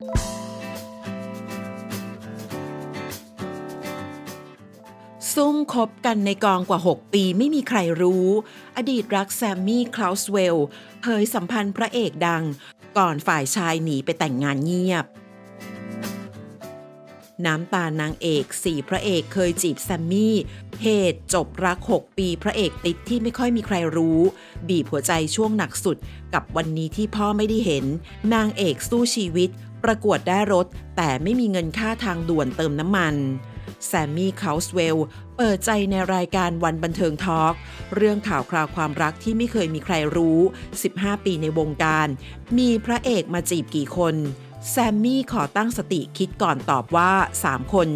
ซุ่มคบกันในกองกว่า 6 ปีไม่มีใครรู้ อดีตรักแซมมี่คลาวสเวลเผยสัมพันธ์พระเอกดัง ก่อนฝ่ายชายหนีไปแต่งงานเงียบ น้ำตานางเอกสี่พระเอกเคยจีบแซมมี่เหตุจบรัก 6 ปีพระเอกติดที่ไม่ค่อยมีใครรู้ บีบหัวใจช่วงหนักสุดกับวันนี้ที่พ่อไม่ได้เห็น นางเอกสู้ชีวิต ประกวดได้รถ แต่ไม่มีเงินค่าทางด่วนเติมน้ำมัน แซมมี่คาสเวลเปิดใจในรายการวันบันเทิงทอล์กเรื่องข่าวคราวความรักที่ไม่เคยมีใครรู้ 15 ปีในวงการ มีพระเอกมาจีบกี่คน แซมมี่ขอตั้งสติคิดก่อนตอบว่า 3 คน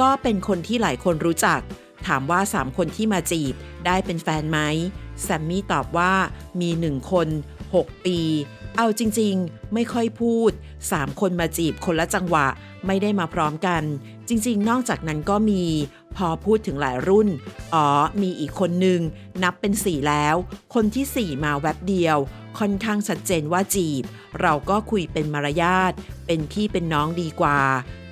ก็เป็นคนที่หลายคนรู้จัก ถามว่า 3 คนที่มาจีบได้เป็นแฟนไหมแซมมี่ตอบว่ามี 1 คน 6 ปี เอาจริงๆ ไม่ค่อยพูด 3 คนมาจีบคนละจังหวะไม่ได้มาพร้อมกัน จริงๆ นอกจากนั้นก็มี พอพูดถึงหลายรุ่น อ๋อ มีอีกคนนึง นับเป็น 4 แล้ว คนทีสี่ 4 มาแวบเดียว ค่อนข้างชัดเจนว่าจีบ เราก็คุยเป็นมารยาท เป็นพี่เป็นน้องดีกว่า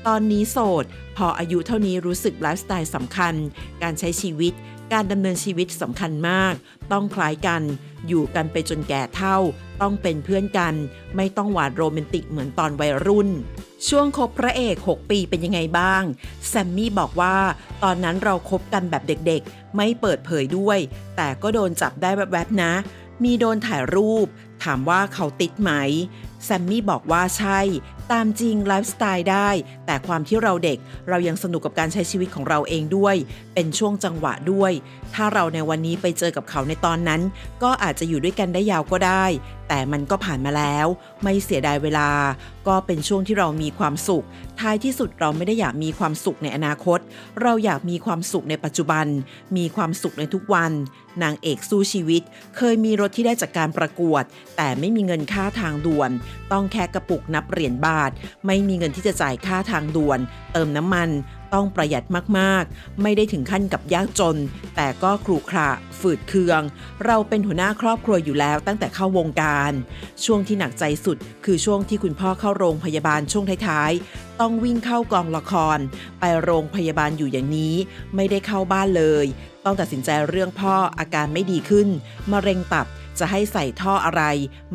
ตอนนี้โสด พออายุเท่านี้รู้สึกไลฟ์สไตล์สำคัญ การใช้ชีวิต การดำเนินชีวิตสำคัญมาก ต้องคล้ายกัน อยู่กันไปจนแก่เท่า ต้องเป็นเพื่อนกัน ไม่ต้องหวานโรแมนติกเหมือนตอนวัยรุ่น ช่วงคบพระเอก 6 ปีเป็นยังไงบ้าง แซมมี่บอกว่า ตอนนั้นเราคบกันแบบเด็กๆ ไม่เปิดเผยด้วย แต่ก็โดนจับได้แวบๆนะ มีโดนถ่ายรูป ถามว่าเขาติดไหม แซมมี่บอกว่าใช่ ตามจริงไลฟ์สไตล์ได้ แต่ความที่เราเด็กเรายังสนุกกับการใช้ชีวิตของเราเองด้วย เป็นช่วงจังหวะด้วย ถ้าเราในวันนี้ไปเจอกับเขาในตอนนั้น ก็อาจจะอยู่ด้วยกันได้ยาวก็ได้ แต่มันก็ผ่านมาแล้ว ไม่เสียดายเวลา ก็เป็นช่วงที่เรามีความสุข ท้ายที่สุดเราไม่ได้อยากมีความสุขในอนาคต เราอยากมีความสุขในปัจจุบัน มีความสุขในทุกวัน นางเอกสู้ชีวิต เคยมีรถที่ได้จากการประกวด แต่ไม่มีเงินค่าทางด่วน ต้องแค่กระปุกนับเหรียญบาท ไม่มีเงินที่จะจ่ายค่าทางด่วน เติมน้ำมัน ต้องประหยัดมากๆ ไม่ได้ถึงขั้นกับยากจน แต่ก็ครุขระฝืดเคือง เราเป็นหัวหน้าครอบครัวอยู่แล้วตั้งแต่เข้าวงการ ช่วงที่หนักใจสุดคือช่วงที่คุณพ่อเข้าโรงพยาบาลช่วงท้ายๆ ต้องวิ่งเข้ากองละคร ไปโรงพยาบาลอยู่อย่างนี้ ไม่ได้เข้าบ้านเลย ต้องตัดสินใจเรื่องพ่ออาการไม่ดีขึ้นมะเร็งตับ จะให้ใส่ท่ออะไร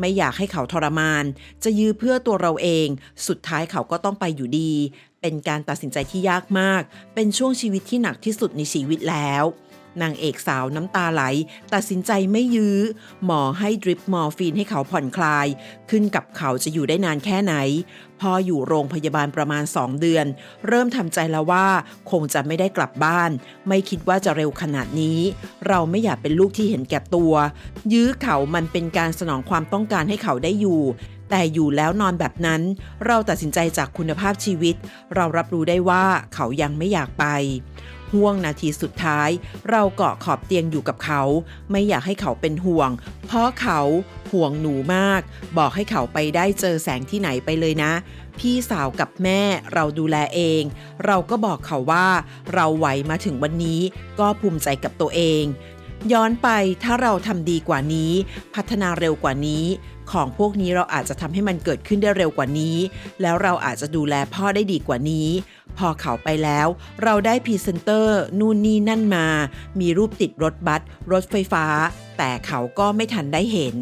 ไม่อยากให้เขาทรมาน จะยื้อเพื่อตัวเราเอง สุดท้ายเขาก็ต้องไปอยู่ดี เป็นการตัดสินใจที่ยากมาก เป็นช่วงชีวิตที่หนักที่สุดในชีวิตแล้ว นางเอกสาวน้ำตาไหล ตัดสินใจไม่ยื้อ หมอให้ดริปมอร์ฟีนให้เขาผ่อนคลาย ขึ้นกับเขาจะอยู่ได้นานแค่ไหน พออยู่โรงพยาบาลประมาณ 2 เดือน เริ่มทำใจแล้วว่า คงจะไม่ได้กลับบ้าน ไม่คิดว่าจะเร็วขนาดนี้ เราไม่อยากเป็นลูกที่เห็นแก่ตัว ยื้อเขามันเป็นการสนองความต้องการให้เขาได้อยู่แต่อยู่แล้วนอนแบบนั้น เราตัดสินใจจากคุณภาพชีวิต เรารับรู้ได้ว่าเขายังไม่อยากไป ห่วงนาทีสุดท้าย เราเกาะขอบเตียงอยู่กับเขา ไม่อยากให้เขาเป็นห่วง เพราะเขาห่วงหนูมาก บอกให้เขาไปได้เจอแสงที่ไหนไปเลยนะ พี่สาวกับแม่เราดูแลเอง เราก็บอกเขาว่า เราไหวมาถึงวันนี้ก็ภูมิใจกับตัวเอง ย้อนไปถ้าเราทำดีกว่านี้ พัฒนาเร็วกว่านี้ ของพวกนี้เราอาจจะทำให้มันเกิดขึ้นได้เร็วกว่านี้ แล้วเราอาจจะดูแลพ่อได้ดีกว่านี้ พอเขาไปแล้ว เราได้พรีเซนเตอร์นู่นนี่นั่นมา มีรูปติดรถบัสรถไฟฟ้า แต่เขาก็ไม่ทันได้เห็น